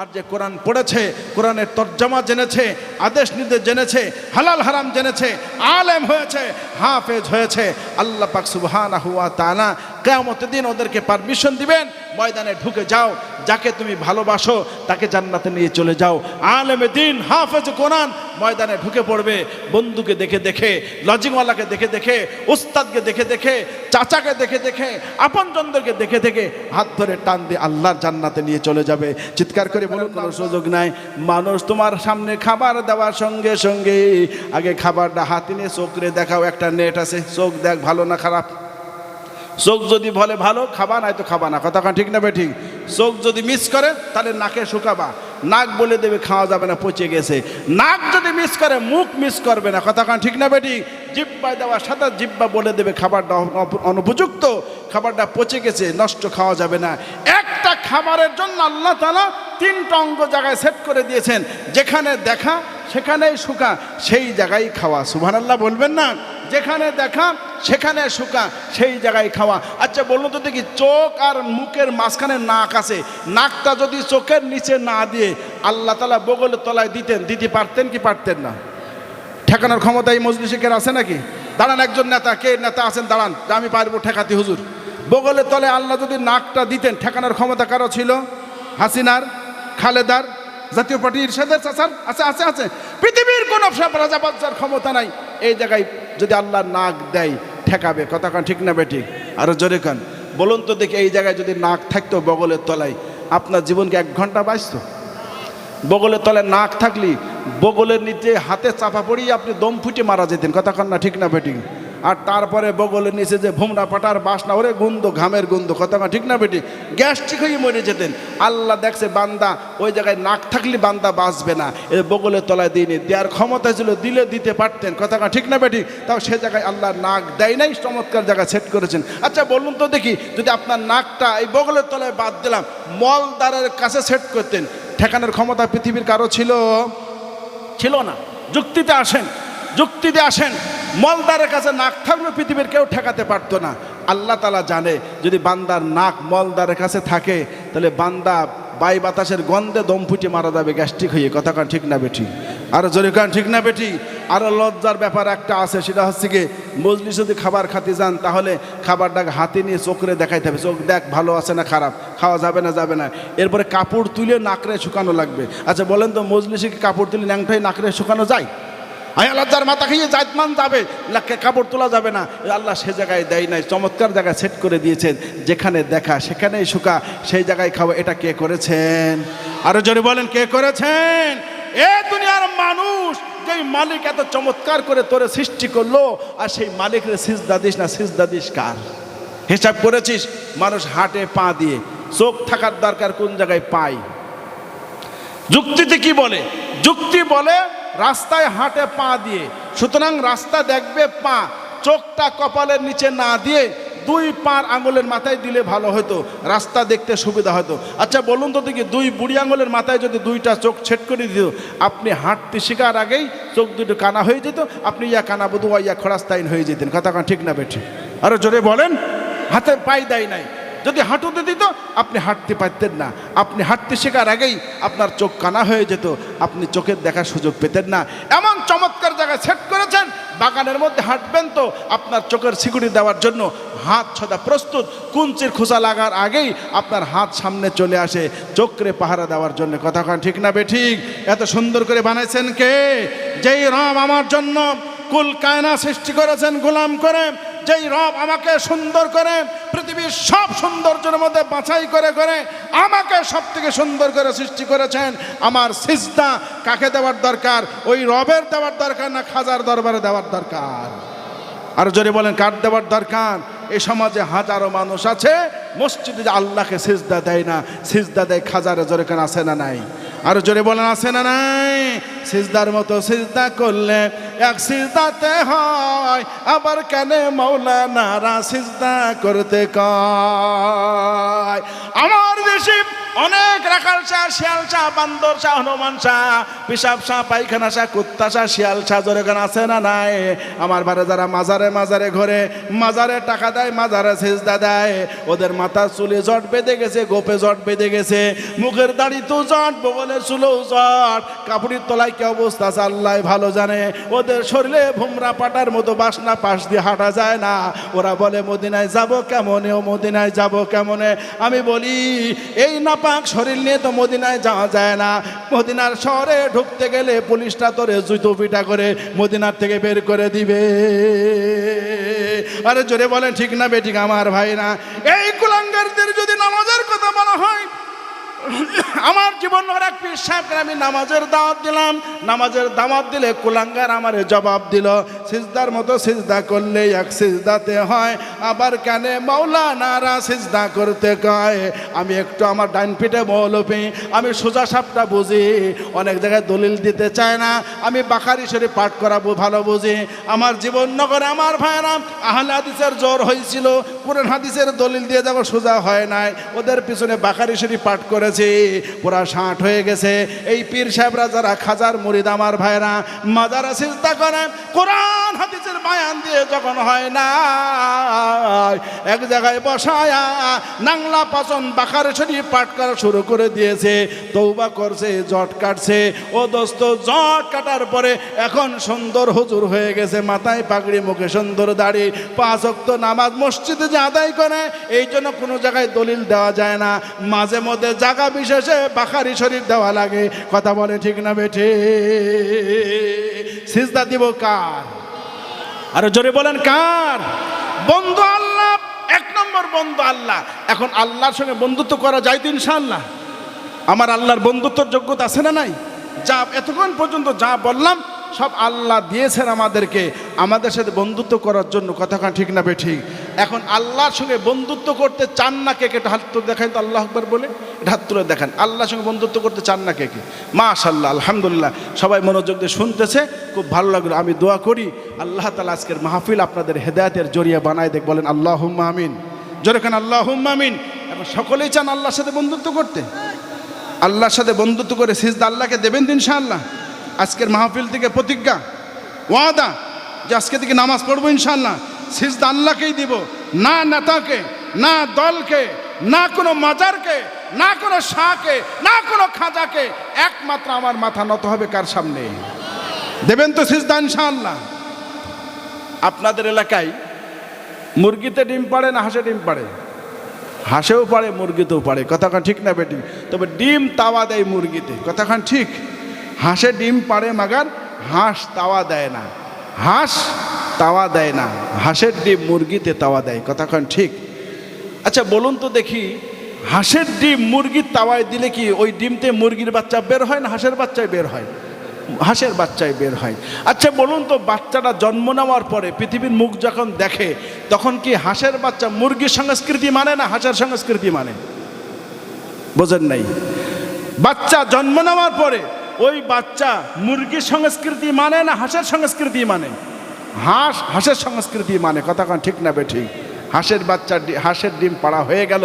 আর যে কোরআন পড়েছে, কোরআনের তর্জমা জেনেছে, আদেশ নির্দেশ জেনেছে, হালাল হারাম জেনেছে, আলেম হয়েছে, হাফেজ হয়েছে, আল্লাহ পাক সুবহান ওয়া তানা কেমতের দিন ওদেরকে পারমিশন দিবেন, ময়দানে ঢুকে যাও, যাকে তুমি ভালোবাসো তাকে জান্নাতে নিয়ে চলে যাও। আলেমে দিন, হাফেজ কোরআন, ময়দানে ঢুকে পড়বে, বন্ধুকে দেখে দেখে, লজিংওয়ালাকে দেখে দেখে, উস্তাদকে দেখে দেখে, চাচাকে দেখে দেখে, আপনজনদেরকে দেখে দেখে, হাত ধরে টান দিয়ে আল্লাহর জান্নাতে নিয়ে চলে যাবে। চিৎকার করে বলুন, কোনো সুযোগ নাই। মানুষ তোমার সামনে খাবার দেওয়ার সঙ্গে সঙ্গে আগে খাবারটা হাতে নিয়ে চোখরে দেখাও, একটা নেট আছে, চোখ দেখ, ভালো না খারাপ? চোখ যদি বলে ভালো, খাবা, নাই তো খাবা না। কথা ঠিক না ঠিক? চোখ যদি মিস করে, তাহলে নাকে শুকাবা। নাক বলে দেবে, খাওয়া যাবে না, পচে গেছে। নাক যদি মিস করে, মুখ মিস করবে না। কথা ঠিক না ঠিক? জিব্বায় দেওয়ার সাথে জিব্বা বলে দেবে, খাবারটা অনুপযুক্ত, খাবারটা পচে গেছে, নষ্ট খাওয়া যাবে না। একটা খাবারের জন্য আল্লাহ তালা তিনটা অঙ্গ জায়গায় সেট করে দিয়েছেন। যেখানে দেখা, সেখানেই শুকা, সেই জায়গায় খাওয়া। সুবহানাল্লাহ, বলবেন না? যেখানে দেখা সেখানে শুকা, সেই জায়গায় খাওয়া। আচ্ছা বলুন তো দেখি, চোখ আর মুখের মাঝখানে নাক আছে। নাকটা যদি চোখের নিচে না দিয়ে আল্লাহ তালা বগলের তলায় দিতেন, দিতে পারতেন কি পারতেন না? ঠেকানোর ক্ষমতা এই মজলিশিকের আছে নাকি? দাঁড়ান, একজন নেতা, কে নেতা আছেন? দাঁড়ান, আমি পারব ঠেকাতি, হুজুর। বগলের তলে আল্লাহ যদি নাকটা দিতেন, ঠেকানোর ক্ষমতা কারও ছিল? হাসিনার, খালেদার, জাতীয় পার্টি ইরশাদের চাচার? আছে আছে আছে। পৃথিবীর কোনো রাজা বাচ্চার ক্ষমতা নাই। এই জায়গায় যদি আল্লাহ নাক দেয় ঠেকাবে, কথা কান, ঠিক না বেটি আরও জোরে কান। বলুন তো দেখি এই জায়গায় যদি নাক থাকতো বগলের তলায়, আপনার জীবনকে এক ঘণ্টা বাঁচত? বগলের তলায় নাক থাকলি, বগলের নিচে হাতে চাপা পড়িয়ে আপনি দম ফুটে মারা যেতেন, কথা কান না, ঠিক না বেটিং আর তারপরে বগলের নিচে যে ভুমরা পাটার বাসনা, ওরে গন্ধ ঘামের গন্ধ কথা ঠিক না বেটি? গ্যাস্ট্রিক হয়ে মরে যেতেন। আল্লাহ দেখছে বান্দা, ওই জায়গায় নাক থাকলে বান্দা বাঁচবে না। এ বগলের তলায় দিইনি দেওয়ার ক্ষমতা ছিল, দিলে দিতে পারতেন, কথা ঠিক না বেটি? তাও সে জায়গায় আল্লাহ নাক দেয় নাই, চমৎকার জায়গা সেট করেছেন। আচ্ছা বলুন তো দেখি, যদি আপনার নাকটা এই বগলের তলায় বাদ দিলাম মলদারের কাছে সেট করতেন, ঠেকানোর ক্ষমতা পৃথিবীর কারও ছিল? ছিল না। যুক্তিতে আসেন যুক্তিতে আসেন। মলদারের কাছে নাক থাকলে পৃথিবীর কেউ ঠেকাতে পারতো না। আল্লাহ তালা জানে, যদি বান্দার নাক মলদারের কাছে থাকে, তাহলে বান্দা বাই বাতাসের গন্ধে দম ফুটে মারা যাবে, গ্যাস্ট্রিক হয়ে, কথা কান ঠিক না বেটি আরও জোরে কান ঠিক না বেটি আরও লজ্জার ব্যাপার একটা আছে, সেটা হচ্ছে কি, মজলিস যদি খাবার খাতে যান, তাহলে খাবারটাকে হাতে নিয়ে চোখরে দেখাইতে হবে, চোখ দেখ, ভালো আছে না খারাপ, খাওয়া যাবে না যাবে না। এরপরে কাপড় তুলে নাকরে শুকানো লাগবে। আচ্ছা বলেন তো, মজলিসে কি কাপড় তুলে ন্যাংটাই নাকরে শুকানো যায়? আয় আল্লাহর মাথা খেয়ে জাতমান যাবে, লাখে কাপড় তোলা যাবে না। আল্লাহ সে জায়গায় দেয় নাই, চমৎকার জায়গায় সেট করে দিয়েছেন, যেখানে দেখা, সেখানেই শুকা, সেই জায়গায় খাওয়া, এটা কে করেছেন? আরও জোরে বলেন, কে করেছেন? এ দুনিয়ার মানুষ, যেই মালিক এত চমৎকার করে তোরে সৃষ্টি করল, আর সেই মালিকের সিজদা দিস না, সিজদা দিস কার? হিসাব করেছিস, মানুষ হাটে পা দিয়ে, চোখ থাকার দরকার কোন জায়গায় পায়। যুক্তিতে কি বলে? যুক্তি বলে রাস্তায় হাঁটে পা দিয়ে। সুতরাং রাস্তা দেখবে পা, চোখটা কপালের নিচে না দিয়ে দুই পার আঙুলের মাথায় দিলে ভালো হতো, রাস্তা দেখতে সুবিধা হতো। আচ্ছা বলুন তো দেখি, দুই বুড়ি আঙুলের মাথায় যদি দুইটা চোখ ছেট করে দিত, আপনি হাঁটতে শেখার আগেই চোখ দুটো কানা হয়ে যেত, আপনি ইয়া কানা বধুয়া, ইয়া খরাস্তাইন হয়ে যেতেন। কথা ঠিক না বেঠি? আরও জোরে বলেন। হাতে পাই দেয় নাই। যদি হাঁটুতে দিত, আপনি হাঁটতে পারতেন না। আপনি হাঁটতে শেখার আগেই আপনার চোখ কানা হয়ে যেত। আপনি চোখের দেখার সুযোগ পেতেন না। এমন চমৎকার জায়গায় সেট করেছেন, বাগানের মধ্যে হাঁটবেন তো আপনার চোখের সিকিউরিটি দেওয়ার জন্য হাত ছদা প্রস্তুত, কুঞ্চির খোসা লাগার আগেই আপনার হাত সামনে চলে আসে চোখরে পাহারা দেওয়ার জন্য। কথা কন, ঠিক না বে? ঠিক। এত সুন্দর করে বানাইছেন কে? যেই রব আমার জন্য কুল কায়না সৃষ্টি করেছেন, গোলাম করে, যেই রব আমাকে সুন্দর করে পৃথিবীর সব সৌন্দর্যের মধ্যে বাছাই করে করে আমাকে সব থেকে সুন্দর করে সৃষ্টি করেছেন। আমার সিজদা কাকে দেওয়ার দরকার? ওই রবের দেওয়ার দরকার না খাজার দরবারে দেওয়ার দরকার? আর যদি বলেন, কার দেওয়ার দরকার? এ সমাজে হাজারো মানুষ আছে, মসজিদে আল্লাহকে সিজদা দেয় না। সিজদা দেয় খাজারে, জোরে কেন আছে না নাই? আর জোরে বলেন, আছে না নাই? সিজদার মতো সিজদা করলে এক সিজদাতে হয়। আবার কেন মৌলানারা সিজদা করতে কয়? আমার দেশে অনেক রাখাল শাহ, শিয়াল শাহ, বান্দর শাহ, হনুমান শাহ, পিসাব শাহ, পায়খানা শাহ, কুত্তা শাহ, শিয়াল শাহ জোরেগান আছে না নাই? আমার বারে যারা মাজারে মাজারে ঘরে, মাজারে টাকা দেয়, মাজারে সেজদা দেয়, ওদের মাথার চুলে জট বেঁধে গেছে, গোপে জট বেঁধে গেছে, মুখের দাড়ি তো জট বগলে চুলেও জট, কাপড়ের তলায় কি অবস্থা আছে আল্লাহ ভালো জানে। ওদের শরীরে ভুমরা পাটার মতো বাসনা পাশ দিয়ে হাঁটা যায় না। ওরা বলে, মদিনায় যাব কেমনে ও মদিনায় যাব কেমনে? আমি বলি, এই নাপাক শরীর নিয়ে তো মদিনায় যাওয়া যায় না। মদিনার শহরে ঢুকতে গেলে পুলিশটা তোরে জুতো পিটা করে মদিনার থেকে বের করে দিবে। আরে জোরে বলেন, ঠিক না বেঠিক আমার ভাই না এই কুলাঙ্গারদের যদি নামাজের কথা বলা হয় আমার জীবন এক সাহেবকে আমি নামাজের দাওয়াত দিলাম। নামাজের দাওয়াত দিলে কুলাঙ্গার আমার জবাব দিল, সিজদার মতো সিজদা করলে এক সিজদাতে হয়, আবার কানে মৌলানারা সিজদা করতে কয়, আমি একটু আমার ডাইন পিঠে মৌলপি আমি সোজা সাপটা বুঝি, অনেক জায়গায় দলিল দিতে চায় না, আমি বাকারি শরীফ পাঠ করাবো ভালো বুঝি, আমার জীবন নগরে আমার ভাইরা আহলে হাদিসের জ্বর হয়েছিল, কোরআন হাদিসের দলিল দিয়ে যাব সোজা হয় নাই, ওদের পিছনে বাকারি শরীফ পাঠ করেছি পুরা ষাট হয়ে গেছে। এই পীর সাহেবরা যারা খাজার মুরিদ আমার ভাইরা মাজারা চিন্তা করে কোরআন, হাদিসের বায়ান দিয়ে যখন হয় না, এক জায়গায় বসায়া নাংলা পাচন বাকার শরীফ পাঠ করা শুরু করে দিয়েছে। তৌবা করছে, জট কাটছে। ও দোস্ত, জট কাটার পরে এখন সুন্দর হুজুর হয়ে গেছে, মাথায় পাগড়ি, মুখে সুন্দর দাড়ি, পাঁচ অক্ত নামাজ মসজিদে যে আদায় করে, এই জন্য কোনো জায়গায় দলিল দেওয়া যায় না। মাঝে মধ্যে জায়গা বিশেষে বাখারি শরীফ দেওয়া লাগে। কথা বলে ঠিক না বেঠে? সিজদা দিব কার? আরও জোরে বলেন কার? বন্ধু আল্লাহ, এক নম্বর বন্ধু আল্লাহ। এখন আল্লাহর সঙ্গে বন্ধুত্ব করা যায় তো ইনশাআল্লাহ। আমার আল্লাহর বন্ধুত্বর যোগ্যতা আছে না নাই? যা এতক্ষণ পর্যন্ত যা বললাম, সব আল্লাহ দিয়েছেন আমাদেরকে। আমাদের সাথে বন্ধুত্ব করার জন্য কথাখান ঠিক না বে ঠিক এখন আল্লাহর সঙ্গে বন্ধুত্ব করতে চান না কে কে? হাত তুলে দেখান তো, আল্লাহ আকবর বলে। এটা হাত তুলে দেখান। আল্লাহর সঙ্গে বন্ধুত্ব করতে চান না কে কে? মাশাল্লাহ আলহামদুলিল্লাহ। সবাই মনোযোগ দিয়ে শুনতেছে, খুব ভালো লাগল। আমি দোয়া করি, আল্লাহ তালা আজকের মাহফিল আপনাদের হেদায়তের জড়িয়ে বানায় দেখ, বলেন আল্লাহ আমিন। জোরে খান আল্লাহ আমিন। এখন সকলেই চান আল্লাহর সাথে বন্ধুত্ব করতে। আল্লাহর সাথে বন্ধুত্ব করে সিজদা আল্লাহকে দেবেন ইনশাআল্লাহ। আজকের মাহফিল থেকে প্রতিজ্ঞা, ওয়াদা যে আজকে থেকে নামাজ পড়ব ইনশাআল্লাহ। সিজদা আল্লাহকেই দিব, না নেতাকে, না দলকে, না কোনো মাজারকে, না কোনো শাহকে, না কোনো খাজাকে, একমাত্র আমার মাথা নত হবে কার সামনে? দেবেন তো সিজদা ইনশাআল্লাহ। আপনাদের এলাকায় মুরগিতে ডিম পাড়ে না হাঁসে ডিম পাড়ে? হাঁসেও পারে মুরগিতেও পারে কথাখান ঠিক না বেটি? তবে ডিম তাওয়া দেয় মুরগিতে। কথাখান ঠিক? হাঁসে ডিম পারে মাগার হাঁস তাওয়া দেয় না। হাঁস তাওয়া দেয় না। হাঁসের ডিম মুরগিতে তাওয়া দেয়। কথাখান ঠিক? আচ্ছা বলুন তো দেখি, হাঁসের ডিম মুরগির তাওয়ায় দিলে কি ওই ডিমতে মুরগির বাচ্চা বের হয় না হাঁসের বাচ্চায় বের হয়? হাঁসের বাচ্চায় বের হয়। আচ্ছা বলুন তো বাচ্চাটা জন্ম নেওয়ার পরে পৃথিবীর মুখ যখন দেখে, তখন কি হাঁসের বাচ্চা মুরগির সংস্কৃতি মানে না হাঁসের সংস্কৃতি মানে? বোঝেন নাই। বাচ্চা জন্ম নেওয়ার পরে ওই বাচ্চা মুরগির সংস্কৃতি মানে না হাঁসের সংস্কৃতি মানে? হাঁস, হাঁসের সংস্কৃতি মানে কথা কন ঠিক না বে ঠিক হাঁসের বাচ্চা হাঁসের ডিম পাড়া হয়ে গেল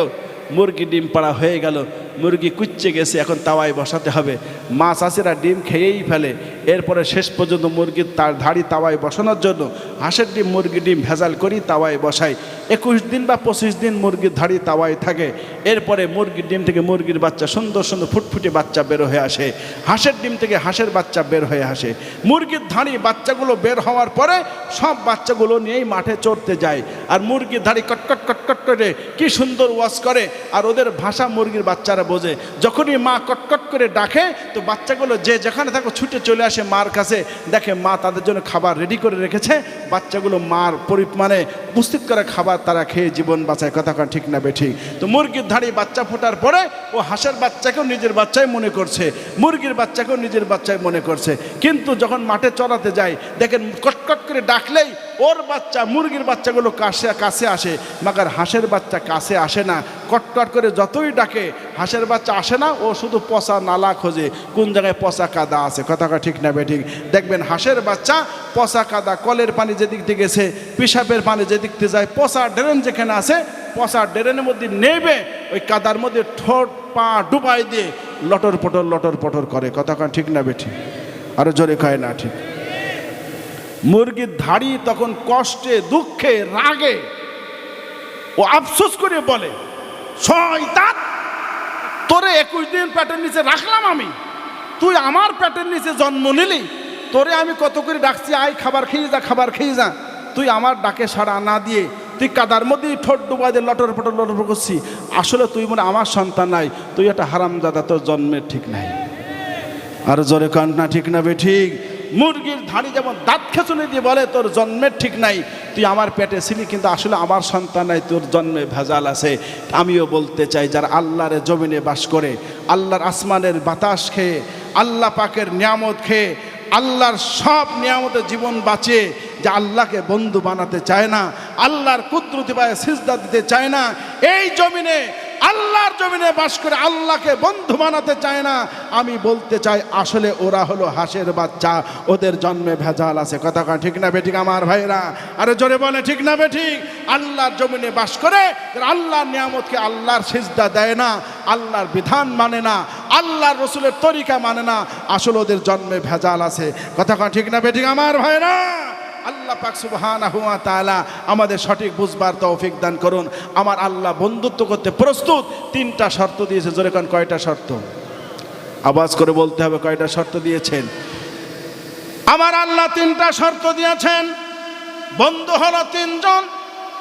মুরগি ডিম পাড়া হয়ে গেল মুরগি কুচ্ছে গেছে, এখন তাওয়ায় বসাতে হবে। মা চাষিরা ডিম খেয়েই ফেলে। এরপরে শেষ পর্যন্ত মুরগির তার ধাড়ি তাওয়ায় বসানোর জন্য হাঁসের ডিম মুরগি ডিম ভেজাল করি তাওয়ায় বসাই একুশ দিন বা পঁচিশ দিন মুরগির ধাড়ি তাওয়ায় থাকে। এরপরে মুরগির ডিম থেকে মুরগির বাচ্চা সুন্দর সুন্দর ফুটফুটে বাচ্চা বের হয়ে আসে। হাঁসের ডিম থেকে হাঁসের বাচ্চা বের হয়ে আসে। মুরগির ধাড়ি বাচ্চাগুলো বের হওয়ার পরে সব বাচ্চাগুলো নিয়েই মাঠে চড়তে যায়। আর মুরগির ধাড়ি কটকট কটকট করে কি সুন্দর ওয়াশ করে। আর ওদের ভাষা মুরগির বাচ্চারা বোঝে, যখনই মা কটকট করে ডাকে, তো বাচ্চাগুলো যে যেখানে থাকো ছুটে চলে আসে মার কাছে। দেখে মা তাদের জন্য খাবার রেডি করে রেখেছে। বাচ্চাগুলো মার পরি মানে উপস্থিত করে খাবার তারা খেয়ে জীবন বাঁচায়। কথা কন ঠিক না বেঠিক? তো মুরগির ধাড়ি বাচ্চা ফোটার পরে ও হাঁসের বাচ্চাকেও নিজের বাচ্চাই মনে করছে। মুরগির বাচ্চাকেও নিজের বাচ্চাই মনে করছে। কিন্তু যখন মাঠে চড়াতে যায়, দেখেন কটকট করে ডাকলেই ওর বাচ্চা, মুরগির বাচ্চাগুলো কাছে কাছে আসে, মাগার হাঁসের বাচ্চা কাছে আসে না। কটকট করে যতই ডাকে, হাঁসের বাচ্চা আসে না, ও শুধু পচা নালা খোঁজে, কোন জায়গায় পচা কাদা আছে। কথাটা ঠিক না বেঠিক দেখবেন হাঁসের বাচ্চা পচা কাদা, কলের পানি যেদিক দিয়ে গেছে পিসাবের পানি যেদিক দিয়ে যায়, পচা ড্রেন যেখানে আছে, পচা ড্রেনের মধ্যে নেবে, ওই কাদার মধ্যে ঠোঁট, পা ডুবাই দিয়ে লটর পটর লটর পটর করে। কথা ঠিক না বেঠি আরও জোরে কয় না ঠিক? মুরগির ধাড়ি তখন কষ্টে, দুঃখে, রাগে ও আফসোস করে বলে, শয়তান, তোরে একুশ দিন পেটের নিচে রাখলাম আমি। তুই আমার পেটের নিচে জন্ম নিলি। তোরে আমি কত করে ডাকছি, আয় খাবার খেয়ে যা, খাবার খেয়ে যা। তুই আমার ডাকে সাড়া না দিয়ে, তুই কাদার মধ্যেই ঠোঁট ডুবা দিয়ে লটর পটর লটর করছি। আসলে তুই মনে আমার সন্তান নাই, তুই একটা হারামদাদা তোর জন্মের ঠিক নাই। আর জোরে কান না, ঠিক না বে, ঠিক। মুরগির ধাড়ি যেমন দাঁত খেচুনি দিয়ে বলে, তোর জন্মের ঠিক নাই। তুই আমার পেটে ছিলি, কিন্তু আসলে আমার সন্তান নাই, তোর জন্মে ভেজাল আছে। আমিও বলতে চাই, যারা আল্লাহরে জমিনে বাস করে, আল্লাহর আসমানের বাতাস খেয়ে, আল্লাহ পাকের নিয়ামত খেয়ে, আল্লাহর সব নিয়ামতে জীবন বাঁচে যে আল্লাহকে বন্ধু বানাতে চায় না, আল্লাহর কুদরতি পায়ে সিজদা দিতে চায় না, এই জমিনে আল্লাহর জমিনে বাস করে আল্লাহকে বন্ধু বানাতে চায় না। আমি বলতে চাই, আসলে ওরা হলো হাঁসের বাচ্চা, ওদের জন্মে ভেজাল আছে। কথা কয় ঠিক না বেঠিক আমার ভাইরা? আরে জোরে বলে ঠিক না বেঠিক? আল্লাহর জমিনে বাস করে আল্লাহর নিয়ামতকে আল্লাহর সিজদা দেয় না, আল্লাহর বিধান মানে না, আল্লাহর রসুলের তরিকা মানে না। আসলে ওদের জন্মে ভেজাল আছে। কথা কয় ঠিক না বেঠিক আমার ভাইরা? আল্লাহ পাক সুবহানাহু ওয়া তাআলা আমাদের সঠিক বুঝবার তৌফিক দান করুন। আমার আল্লাহ বন্ধুত্ব করতে প্রস্তুত। তিনটা শর্ত দিয়েছে। জোরে কোন, কয়টা শর্ত? আওয়াজ করে বলতে হবে, কয়টা শর্ত দিয়েছেন? আমার আল্লাহ তিনটা শর্ত দিয়েছেন। বন্ধু হলো তিনজন।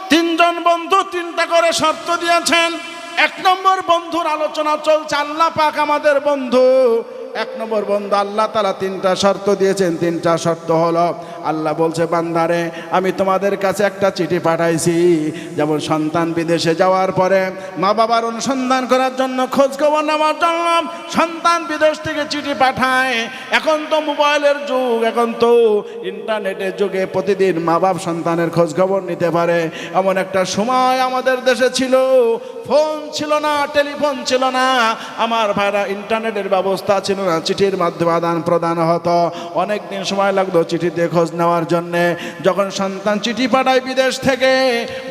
তিনজন বন্ধু তিনটা করে শর্ত দিয়েছেন। এক নম্বর বন্ধুর আলোচনা চলছে, আল্লাহ পাক আমাদের বন্ধু। এক নম্বর বন্ধু আল্লাহ তালা তিনটা শর্ত দিয়েছেন। তিনটা শর্ত হলো আল্লাহ বলছে, বান্দারে, আমি তোমাদের কাছে একটা চিঠি পাঠাইছি। যেমন সন্তান বিদেশে যাওয়ার পরে মা বাবার অনুসন্ধান করার জন্য খোঁজ খবর নেওয়ার জন্য সন্তান বিদেশ থেকে চিঠি পাঠায়। এখন তো মোবাইলের যুগ, এখন তো ইন্টারনেটের যুগে প্রতিদিন মা বাপ সন্তানের খোঁজ খবর নিতে পারে। এমন একটা সময় আমাদের দেশে ছিল। ফোন ছিল না, টেলিফোন ছিল না। আমার ভাইরা ইন্টারনেটের ব্যবস্থা ছিল না, চিঠির মাধ্যমে আদান প্রদান হতো। অনেক দিন সময় লাগতো চিঠিতে খোঁজ নেওয়ার জন্যে যখন সন্তান চিঠি পাঠায় বিদেশ থেকে,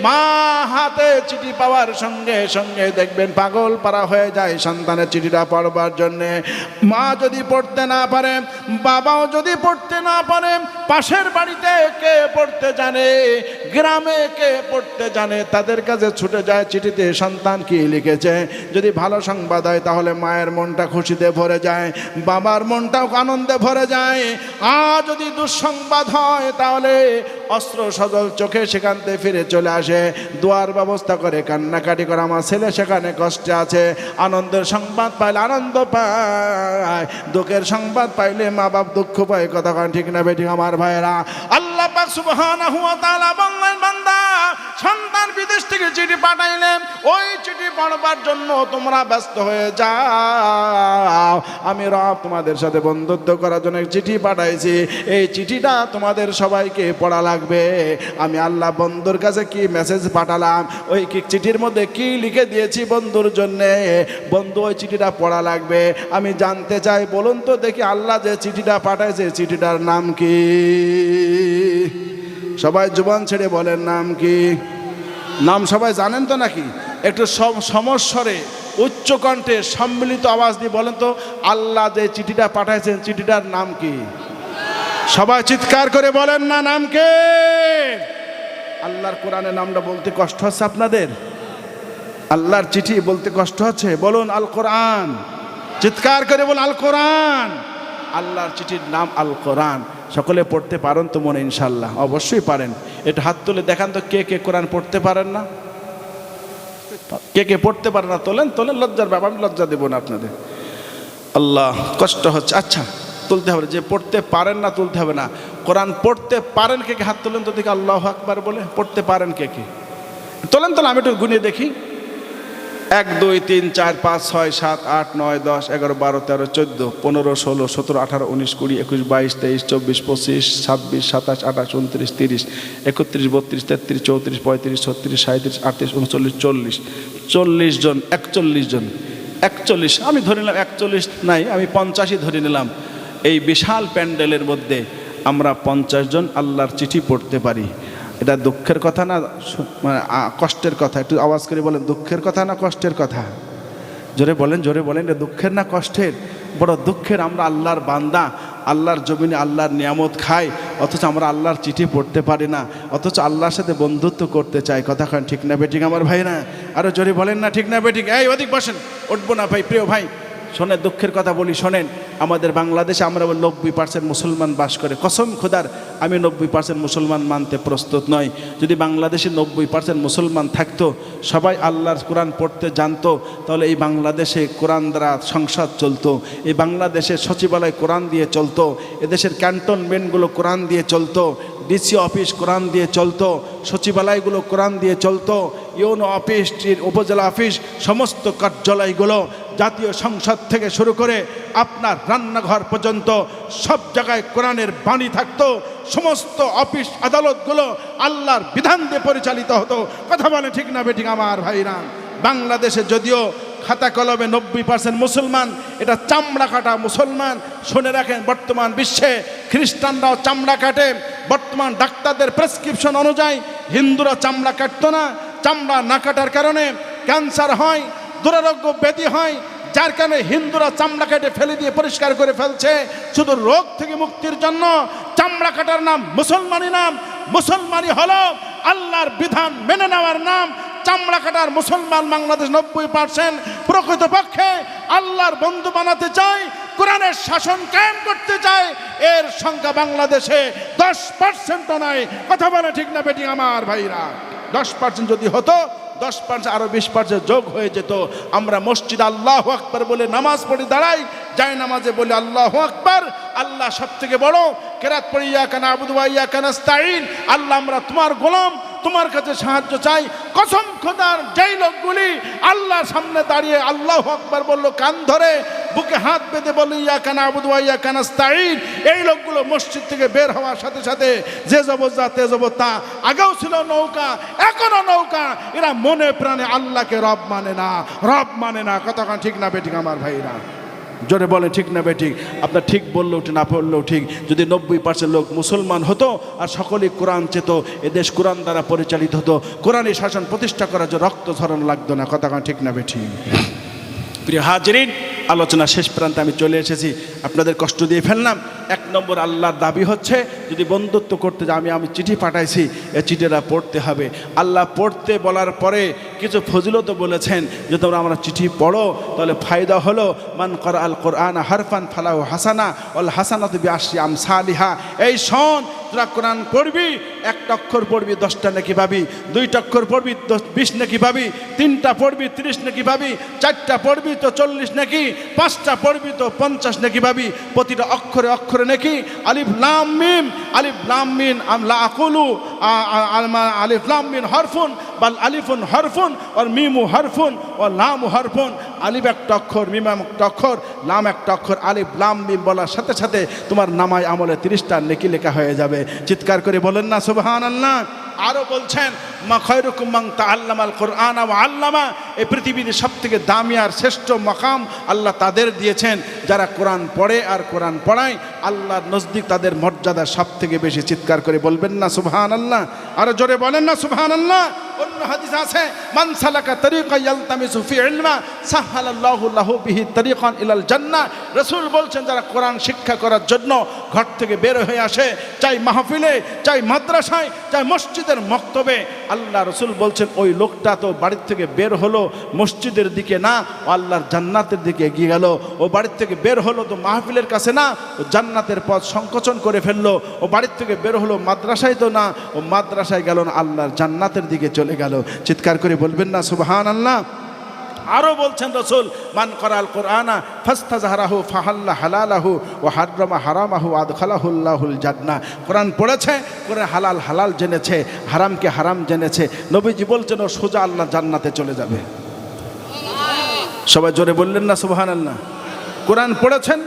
মা হাতে চিঠি পাওয়ার সঙ্গে সঙ্গে দেখবেন পাগল পারা হয়ে যায় সন্তানের চিঠিটা পড়বার জন্যে। মা যদি পড়তে না পারে, বাবাও যদি পড়তে না পারে, পাশের বাড়িতে কে পড়তে জানে, গ্রামে কে পড়তে জানে, তাদের কাছে ছুটে যায় চিঠিতে, সন্তান কি লিখেছে? যদি ভালো সংবাদ হয় তাহলে মায়ের মনটা খুশিতে ভরে যায়, বাবার মনটাও আনন্দে ভরে যায়। আর যদি দুঃসংবাদ হয়, তাহলে অস্ত্র সজল চোখে সেখান থেকে ফিরে চলে আসে। দোয়ার ব্যবস্থা করে কান্নাকাটি করে। আমার ছেলে সেখানে কষ্টে আছে। আনন্দের সংবাদ পাইলে আনন্দ পায়। দুঃখের সংবাদ পাইলে মা বাপ দুঃখ পায়। কথা ঠিক না বেটি আমার ভাইয়েরা? আল্লাহ পাক সুবহানাহু ওয়া তাআলা বললেন, বান্দা, সন্তান বিদেশ থেকে চিঠি পাঠাইলেন ওই চিঠি পড়বার জন্য তোমরা ব্যস্ত হয়ে যাও। আমি রব তোমাদের সাথে বন্ধুত্ব করার জন্য চিঠি পাঠাইছি। এই চিঠিটা তোমাদের সবাইকে পড়া লাগবে। আমি আল্লাহ বন্ধুর কাছে কি মেসেজ পাঠালাম, ওই কি চিঠির মধ্যে কি লিখে দিয়েছি বন্ধুর জন্যে? বন্ধু, ওই চিঠিটা পড়া লাগবে। আমি জানতে চাই, বলুন তো দেখি আল্লাহ যে চিঠিটা পাঠাইছে, চিঠিটার নাম কি? সবাই জুবান ছেড়ে বলেন, নাম কি? নাম সবাই জানেন তো নাকি? একটু সম- সমস্বরে, উচ্চ কণ্ঠে সম্মিলিত আওয়াজ দিয়ে বলেন তো, আল্লাহ যে চিঠিটা পাঠাইছেন, চিঠিটার নাম কি? সবাই চিৎকার করে বলেন, না, নাম কে? আল্লাহর কোরআনের নামটা বলতে কষ্ট হচ্ছে আপনাদের? আল্লাহর চিঠি বলতে কষ্ট হচ্ছে? বলুন, আল কোরআন। চিৎকার করে বলুন, আল কোরআন। আল্লাহর চিঠির নাম আল কোরআন। সকলে পড়তে পারেন তো মনে ইনশাল্লাহ অবশ্যই পারেন। এটা হাত তুলে দেখান তো কে কে কোরআন পড়তে পারেন না। কে কে পড়তে পারে না, তোলেন তোলেন, লজ্জার বাবা আমি লজ্জা দেবো না আপনাদের। আল্লাহ, কষ্ট হচ্ছে। আচ্ছা তুলতে হবে যে পড়তে পারেন না, তুলতে হবে না। কোরআন পড়তে পারেন কে কে? হাত তোলেন তো দেখি, আল্লাহ আকবার বলে। পড়তে পারেন কে কে? তোলেন তোলেন, আমি একটু গুনিয়ে দেখি। এক, দুই, তিন, চার, পাঁচ, ছয়, সাত, আট, নয়, দশ, এগারো, বারো, তেরো, চোদ্দ, পনেরো, ষোলো, সতেরো, আঠারো, উনিশ, কুড়ি, একুশ, বাইশ, তেইশ, চব্বিশ, পঁচিশ, ছাব্বিশ, সাতাশ, আঠাশ, উনত্রিশ, তিরিশ, একত্রিশ, বত্রিশ, তেত্রিশ, চৌত্রিশ, পঁয়ত্রিশ, ছত্রিশ সাঁত্রিশ আটত্রিশ, উনচল্লিশ, চল্লিশ চল্লিশ জন, একচল্লিশ জন, একচল্লিশ, আমি ধরে নিলাম একচল্লিশ নাই, আমি পঞ্চাশই ধরে নিলাম। এই বিশাল প্যান্ডেলের মধ্যে আমরা পঞ্চাশ জন আল্লাহর চিঠি পড়তে পারি। এটা দুঃখের কথা না মানে কষ্টের কথা? একটু আওয়াজ করে বলেন, দুঃখের কথা না কষ্টের কথা? জোরে বলেন জোরে বলেন, এটা দুঃখের না কষ্টের? বড় দুঃখের, আমরা আল্লাহর বান্দা, আল্লাহর জমিনে আল্লাহর নিয়ামত খাই, অথচ আমরা আল্লাহর চিঠি পড়তে পারি না, অথচ আল্লাহর সাথে বন্ধুত্ব করতে চাই। কথা খান ঠিক না বেঠিক আমার ভাই না আরও জোরে বলেন না, ঠিক না বেঠিক? এই অধিক বসেন। উঠবো না ভাই, প্রিয় ভাই। শোনেন, দুঃখের কথা বলি, শোনেন, আমাদের বাংলাদেশে আমরা নব্বই পার্সেন্ট মুসলমান বাস করে। কসম খোদার, আমি নব্বই পার্সেন্ট মুসলমান মানতে প্রস্তুত নই। যদি বাংলাদেশে নব্বই পার্সেন্ট মুসলমান থাকতো, সবাই আল্লাহর কোরআন পড়তে জানতো, তাহলে এই বাংলাদেশে কোরআন দ্বারা সংসদ চলতো, এই বাংলাদেশের সচিবালয় কোরআন দিয়ে চলতো, এদেশের ক্যান্টনমেন্টগুলো কোরআন দিয়ে চলতো, ডিসি অফিস কোরআন দিয়ে চলতো, সচিবালয়গুলো কোরআন দিয়ে চলতো, ইউনো অফিস, উপজেলা অফিস, সমস্ত কার্যালয়গুলো জাতীয় সংসদ থেকে শুরু করে আপনার রান্নাঘর পর্যন্ত সব জায়গায় কোরআনের বাণী থাকতো, সমস্ত অফিস আদালতগুলো আল্লাহর বিধান দিয়ে পরিচালিত হতো। কথা বলে ঠিক না বেঠিক আমার ভাইরা বাংলাদেশে যদিও খাতা কলমে নব্বই পার্সেন্ট মুসলমান, এটা চামড়া কাটা মুসলমান। শুনে রাখেন, বর্তমান বিশ্বে খ্রিস্টানরাও চামড়া কাটে। বর্তমান ডাক্তারদের প্রেসক্রিপশন অনুযায়ী হিন্দুরা চামড়া কাটতো না। চামড়া না কাটার কারণে ক্যান্সার হয়। দুরারোগ্য ব্যাধি হয়, যার কারণে হিন্দুরা চামড়া কেটে ফেলে দিয়ে পরিষ্কার করে ফেলছে। শুধু রোগ থেকে মুক্তির জন্য চামড়া কাটার নাম মুসলমানি নাম, মুসলমানি হলো আল্লাহর বিধান মেনে নেওয়ার নাম। চামড়া কাটার মুসলমান বাংলাদেশ নব্বই পার্সেন্ট প্রকৃতপক্ষে আল্লাহর বন্ধু বানাতে চায়, কোরআনের শাসন কায়েম করতে চায়। এর সংখ্যা বাংলাদেশে দশ পার্সেন্টও নয় কথা বলে ঠিক না বেটি আমার ভাইরা। দশ পার্সেন্ট যদি হতো দশ পার্সেন্ট আরও বিশ পাঁচে যোগ হয়ে যেত। আমরা মসজিদ আল্লাহ আকবর বলে নামাজ পড়ে দাঁড়াই যাই নামাজে বলে আল্লাহ আকবর, আল্লাহ সব থেকে বড়, কেরাত পড়িয়া কেন আবুদুয়া কেন স্তাইন আল্লাহ আমরা তোমার গোলাম, তোমার কাছে সাহায্য চাই। কসম খোদার, যেই লোকগুলি আল্লাহর সামনে দাঁড়িয়ে আল্লাহ আকবর বলল, কান ধরে বুকে হাত বেঁধে বলে ইয়া কানা আবুদুয়া ইয়া কানা স্তাইন এই লোকগুলো মসজিদ থেকে বের হওয়ার সাথে সাথে যে জবজা তে জবতা আগেও ছিল নৌকা, এখনও নৌকা। এরা মনে প্রাণে আল্লাহকে রব মানে না, রব মানে না। কতক্ষণ ঠিক না বেঠিক আমার ভাইরা? জোরে বলে ঠিক না বেঠিক? আপনার ঠিক বললেও ঠিক, না বললেও ঠিক। যদি নব্বই পার্সেন্ট লোক মুসলমান হতো আর সকলেই কোরআন চেত এদেশ কোরআন দ্বারা পরিচালিত হতো, কোরআনই শাসন প্রতিষ্ঠা করার জন্য রক্ত ঝরণ লাগতো না। কথা ঠিক না বেঠিক? প্রিয় হাজরিন, আলোচনা শেষ প্রান্তে আমি চলে এসেছি। আপনাদের কষ্ট দিয়ে ফেললাম। এক নম্বর আল্লাহর দাবি হচ্ছে, যদি বন্ধুত্ব করতে আমি আমি চিঠি পাঠাইছি, এ চিঠিটা পড়তে হবে। আল্লাহ পড়তে বলার পরে কিছু ফজিলত বলেছেন যে তোমরা আমরা চিঠি পড়ো, তাহলে ফায়দা হলো, মান কর আল কোরআন হারফান ফালাউ হাসানা অল হাসানা তুমি আসি আম সালিহা এই শোন তোরা কোরআন পড়বি একটা অক্ষর পড়বি, দশটা নাকি পাবি দুইটা অক্ষর পড়বি বিশ নাকি পাবি, তিনটা পড়বি, তিরিশ নাকি পাবি, চারটা পড়বি তো চল্লিশ নাকি, পাঁচটা পড়বি তো পঞ্চাশ নাকি পাবি, প্রতিটা অক্ষরে অক্ষরে নাকি আলিফ, লাম, মিম, আলিফ, লাম মিন আমলা আকুলু আলিফ, লাম মিন হরফুন বাল আলিফুন হরফুন ওর মিমু হরফুন ও লাম হরফুন। আলিফ একটা অক্ষর মিম একটা অক্ষর লাম একটা অক্ষর আলিফ, লাম, মিম বলার সাথে সাথে তোমার নামায় আমলে তিরিশটা নেকি লেখা হয়ে যাবে। চিৎকার করে বলেন না সুবহান আল্লাহ আরও বলছেন তা এই পৃথিবীতে সব থেকে দামি আর শ্রেষ্ঠ মকাম আল্লাহ তাদের দিয়েছেন। যারা কোরআন পড়ে আর কোরআন পড়ায়, আল্লাহর নজদিক তাদের মর্যাদা সব থেকে বেশি। চিৎকার করে বলবেন না সুবহান আল্লাহ আরও জোরে বলেন না সুবহান আল্লাহ অন্য হাদিস আছে লাহু ইলাল বলছেন, যারা কোরআন শিক্ষা করার জন্য ঘর থেকে বের হয়ে আসে, চাই মাহফিলে, চাই মাদ্রাসায়, চাই মসজিদের মক্তবে আল্লাহ রসুল বলছেন, ওই লোকটা তো বাড়ির থেকে বের হলো, মসজিদের দিকে না, ও আল্লাহর জান্নাতের দিকে এগিয়ে গেল। ও বাড়ির থেকে বের হলো তো মাহফিলের কাছে না, ও জান্নাতের পথ সংকোচন করে ফেলল। ও বাড়ির থেকে বের হলো, মাদ্রাসায় তো না, ও মাদ্রাসায় গেল না, আল্লাহর জান্নাতের দিকে চলে গেল। চিৎকার করে বলবেন না সুবাহান আল্লাহ আরও বলছেন রসুল, মান করাল কোরআনা ফাস্তা জাহারাহু ফাহাল্লা হালালাহু ও হাররামা হারামাহু আদখালাহুল্লাহুল জাদনা কোরআন পড়েছে, কোরআন হালাল হালাল জেনেছে, হারামকে হারাম জেনেছে। নবীজি বলছেন, ও সোজা আল্লাহ জান্নাতে চলে যাবে। সবাই জোরে বললেন না সুবহান আল্লাহ কোরআন পড়েছেন,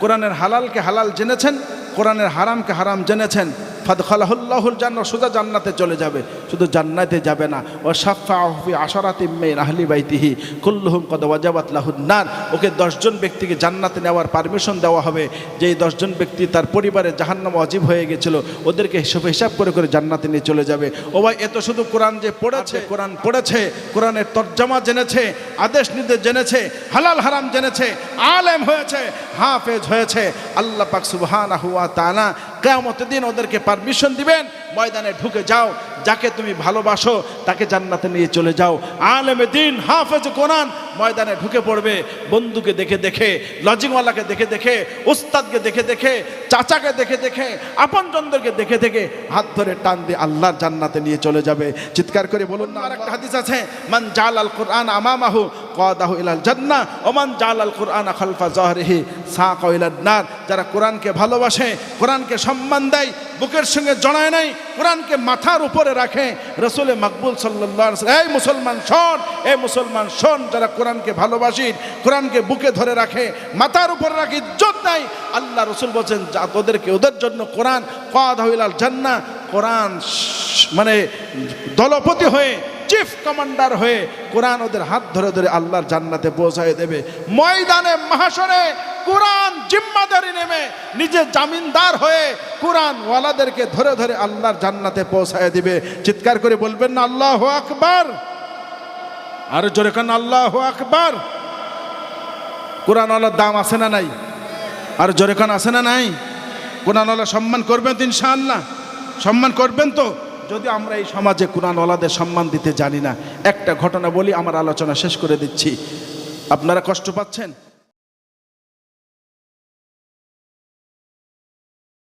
কোরআনের হালালকে হালাল জেনেছেন, কোরআনের হারামকে হারাম জেনেছেন। ফাদখালাহুল্লাহুল জান্নাত সোজা জান্নাতে চলে যাবে। শুধু জান্নাতে যাবে না। ও সাফা ফি আশারাতি মিন আহলি বাইতিহি কুল্লুহুম কদ ওয়াজাবাত লাহুন নার। ওকে দশজন ব্যক্তিকে জান্নাতে নেওয়ার পারমিশন দেওয়া হবে। যেই দশজন ব্যক্তি তার পরিবারে জাহান্নাম অজীব হয়ে গেছিল ওদেরকে হিসাব হিসাব করে করে জান্নাতে নিয়ে চলে যাবে। ও ভাই এত শুধু কোরআন যে পড়েছে কোরআন পড়েছে কোরআনের তর্জমা জেনেছে আদেশ নির্দেশ জেনেছে হালাল হারাম জেনেছে আলেম হয়েছে হাফেজ হয়েছে। আল্লাহ পাক সুবহানাহু ওয়া তাআলা কিয়ামতের দিন ওদেরকে পারমিশন দিবেন, ময়দানে ঢুকে যাও, যাকে তুমি ভালোবাসো তাকে জান্নাতে নিয়ে চলে যাও। আলেমে দিন, হাফেজ কোরআন, ময়দানে ঢুকে পড়বে, বন্ধুকে দেখে দেখে, লজিংওয়ালাকে দেখে দেখে, উস্তাদকে দেখে দেখে, চাচাকে দেখে দেখে, আপনজনদেরকে দেখে দেখে, হাত ধরে টান দিয়ে আল্লাহর জান্নাতে নিয়ে চলে যাবে। চিৎকার করে বলুন না আরেকটা হাদিস আছে, মান জাল আল কোরআন আমামাহু কাদাহু ইলাল জান্নাহ ওমান জাল আল কোরআন খালফা জহরিহি সাকা ইলান নার। যারা কোরআনকে ভালোবাসে, কোরআনকে সম্মান দেয় বুকের সঙ্গে জড়ায় নাই, কোরআনকে মাথার উপরে রাখে, রসুলে মকবুল সাল্লাহ এই মুসলমান শোন, এই মুসলমান শোন, যারা কোরআনকে ভালোবাসি, কোরআনকে বুকে ধরে রাখে, মাথার উপরে রাখে, ইজ্জত নাই। আল্লাহ রসুল বলছেন, যা তোদেরকে, ওদের জন্য কোরআন কাদ হইলাল জান্না কোরআন মানে দলপতি হয়ে, চিফ কমান্ডার হয়ে, কোরআন ওদের হাত ধরে ধরে আল্লাহর জান্নাতে পৌঁছায় দেবে। ময়দানে মহাসনে কোরআন জিম্মাদারি নেমে নিজে জামিনদার হয়ে কোরআন ওয়ালাদেরকে ধরে ধরে আল্লাহর জান্নাতে পৌঁছায় দিবে। চিৎকার করে বলবেন না আল্লাহ আকবার। আর জোরে কান, আল্লাহ আকবার। কোরআন আল্লাহর দাম আছে না নাই? আর জোরে কান, আছে না নাই? কোরআন আল্লাহ সম্মান করবেন তো ইনশাআল্লাহ? সম্মান করবেন তো? যদি আমরা এই সমাজে কোরআনওয়ালাদের সম্মান দিতে জানি না, একটা ঘটনা বলি, আমার আলোচনা শেষ করে দিচ্ছি। আপনারা কষ্ট পাচ্ছেন?